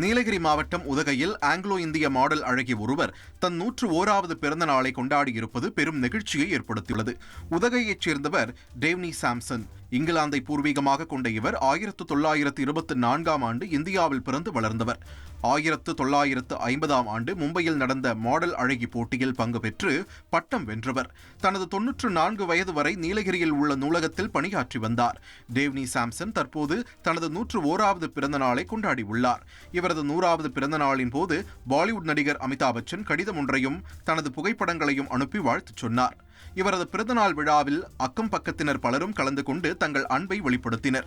நீலகிரி மாவட்டம் உதகையில் ஆங்கிலோ இந்திய மாடல் அழகி ஒருவர் தன் நூற்று ஓராவது பிறந்த நாளை கொண்டாடியிருப்பது பெரும் நெகிழ்ச்சியை ஏற்படுத்தியுள்ளது. உதகையைச் சேர்ந்தவர் டேவ்னி சாம்சன். இங்கிலாந்தை பூர்வீகமாக கொண்ட இவர் ஆயிரத்து தொள்ளாயிரத்து இருபத்தி நான்காம் ஆண்டு இந்தியாவில் பிறந்து வளர்ந்தவர். ஆயிரத்து தொள்ளாயிரத்து ஐம்பதாம் ஆண்டு மும்பையில் நடந்த மாடல் அழகி போட்டியில் பங்கு பெற்று பட்டம் வென்றவர். தனது தொன்னூற்று நான்கு வயது வரை நீலகிரியில் உள்ள நூலகத்தில் பணியாற்றி வந்தார். டேவ்னி சாம்சன் தற்போது தனது நூற்று ஓராவது பிறந்த நாளை கொண்டாடியுள்ளார் இவரது நூறாவது பிறந்த நாளின் போது பாலிவுட் நடிகர் அமிதாப் பச்சன் கடிதம் ஒன்றையும் தனது புகைப்படங்களையும் அனுப்பி வாழ்த்துச் சொன்னார். இவரது பிறந்தநாள் விழாவில் அக்கம் பக்கத்தினர் பலரும் கலந்து கொண்டு தங்கள் அன்பை வெளிப்படுத்தினர்.